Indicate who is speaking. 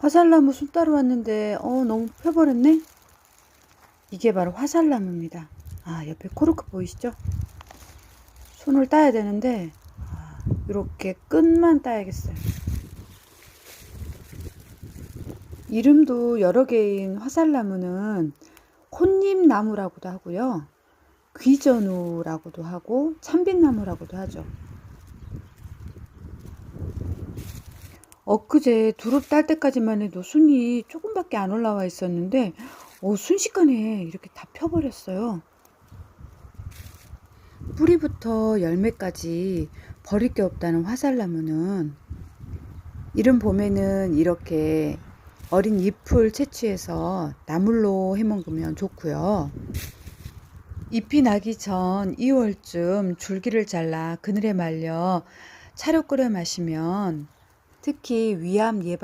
Speaker 1: 화살나무 순 따러 왔는데 어 너무 펴버렸네. 이게 바로 화살나무입니다. 아 옆에 코르크 보이시죠? 손을 따야 되는데 아, 이렇게 끝만 따야겠어요. 이름도 여러 개인 화살나무는 혼잎나무라고도 하고요. 귀전우라고도 하고 참빛나무라고도 하죠. 엊그제 두릅 딸 때까지만 해도 순이 조금밖에 안 올라와 있었는데 어, 순식간에 이렇게 다 펴버렸어요. 뿌리부터 열매까지 버릴 게 없다는 화살나무는 이른 봄에는 이렇게 어린 잎을 채취해서 나물로 해먹으면 좋고요. 잎이 나기 전 2월쯤 줄기를 잘라 그늘에 말려 차로 끓여 마시면 특히 위암 예방